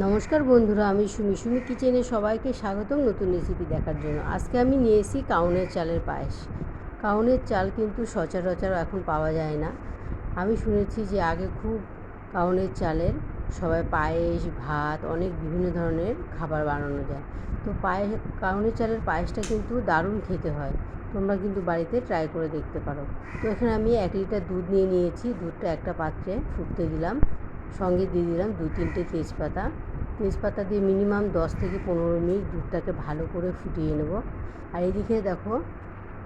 নমস্কার বন্ধুরা, আমি সুমি। সুমি কিচেনে সবাইকে স্বাগতম নতুন রেসিপি দেখার জন্য। আজকে আমি নিয়ে এসেছি কাউনের চালের পায়েস। কাউনের চাল কিন্তু সচরাচর এখন পাওয়া যায় না। আমি শুনেছি যে আগে খুব কাউনের চালের সবাই পায়েস, ভাত, অনেক বিভিন্ন ধরনের খাবার বানানো যায়। তো পায়ে কাউনের চালের পায়েসটা কিন্তু দারুণ খেতে হয়। তোমরা কিন্তু বাড়িতে ট্রাই করে দেখতে পারো। তো এখানে আমি এক লিটার দুধ নিয়ে নিয়েছি। দুধটা একটা পাত্রে ফুটতে দিলাম। সঙ্গে দিয়ে দিলাম দু তিনটে তেজপাতা। তেজপাতা দিয়ে মিনিমাম দশ থেকে পনেরো মিনিট দুধটাকে ভালো করে ফুটিয়ে নেব। আর এদিকে দেখো,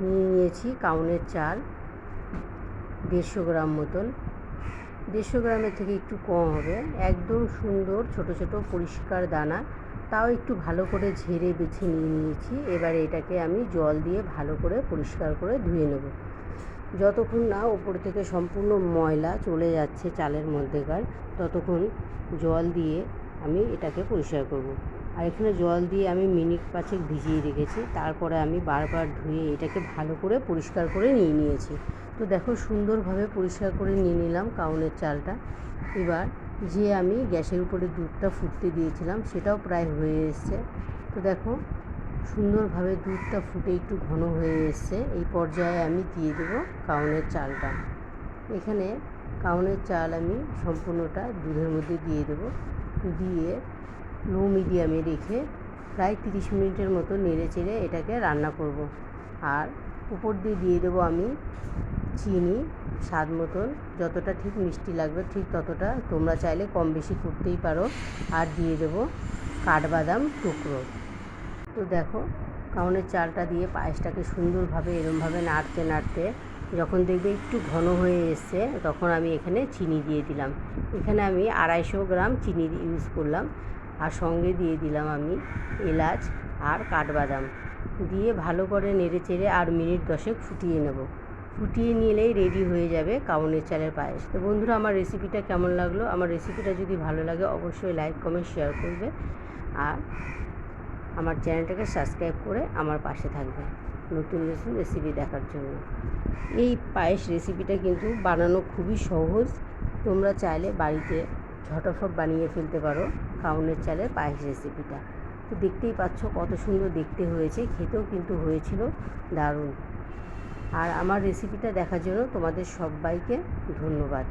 নিয়ে নিয়েছি কাউনের চাল, দেড়শো গ্রাম মতন। দেড়শো গ্রামের থেকে একটু কম হবে। একদম সুন্দর ছোট ছোট পরিষ্কার দানা। তাও একটু ভালো করে ঝেড়ে বেছে নিয়ে নিয়েছি। এবার এটাকে আমি জল দিয়ে ভালো করে পরিষ্কার করে ধুয়ে নেব। যতক্ষণ না ওপর থেকে সম্পূর্ণ ময়লা চলে যাচ্ছে চালের মধ্যেকার, ততক্ষণ জল দিয়ে আমি এটাকে পরিষ্কার করব। আর এখানে জল দিয়ে আমি মিনিট পাঁচেক ভিজিয়ে রেখেছি, তারপরে আমি বারবার ধুয়ে এটাকে ভালো করে পরিষ্কার করে নিয়ে নিয়েছি। তো দেখো সুন্দরভাবে পরিষ্কার করে নিয়ে নিলাম কাউনের চালটা। এবার যে আমি গ্যাসের উপরে দুধটা ফুটতে দিয়েছিলাম, সেটাও প্রায় হয়ে এসছে। তো দেখো সুন্দরভাবে দুধটা ফুটে একটু ঘন হয়ে এসছে। এই পর্যায়ে আমি দিয়ে দেবো কাউনের চালটা। এখানে কাউনের চাল আমি সম্পূর্ণটা দুধের মধ্যে দিয়ে দেবো। দিয়ে লো মিডিয়ামে রেখে প্রায় তিরিশ মিনিটের মতো নেড়ে চেড়ে এটাকে রান্না করব। আর উপর দিয়ে দিয়ে দেবো আমি চিনি, স্বাদ মতন। যতটা ঠিক মিষ্টি লাগবে ঠিক ততটা তোমরা চাইলে কম বেশি করতেই পারো। আর দিয়ে দেবো কাঠবাদাম টুকরো। দেখো, কাউনের চালটা দিয়ে পায়েসটাকে সুন্দরভাবে, এরমভাবে নাড়তে নাড়তে যখন দেখবে একটু ঘন হয়ে এসছে, তখন আমি এখানে চিনি দিয়ে দিলাম। এখানে আমি আড়াইশো গ্রাম চিনি ইউজ করলাম আর সঙ্গে দিয়ে দিলাম আমি এলাচ আর কাঠবাদাম। দিয়ে ভালো করে নেড়ে চেড়ে আর মিনিট দশেক ফুটিয়ে নেব। ফুটিয়ে নিলেই রেডি হয়ে যাবে কাউনের চালের পায়েস। তো বন্ধুরা, আমার রেসিপিটা কেমন লাগল? আমার রেসিপিটা যদি ভালো লাগে, অবশ্যই লাইক কমেন্ট শেয়ার করবে। আর আমার চ্যানেলটাকে সাবস্ক্রাইব করে আমার পাশে থাকবে নতুন নতুন রেসিপি দেখার জন্য। এই পায়েস রেসিপিটা কিন্তু বানানো খুবই সহজ। তোমরা চাইলে বাড়িতে ঝটফট বানিয়ে ফেলতে পারো কাউনের চালের পায়েস রেসিপিটা তো দেখতেই পাচ্ছ কত সুন্দর দেখতে হয়েছে, খেতেও কিন্তু হয়েছিল দারুণ। আর আমার রেসিপিটা দেখার জন্য তোমাদের সবাইকে ধন্যবাদ।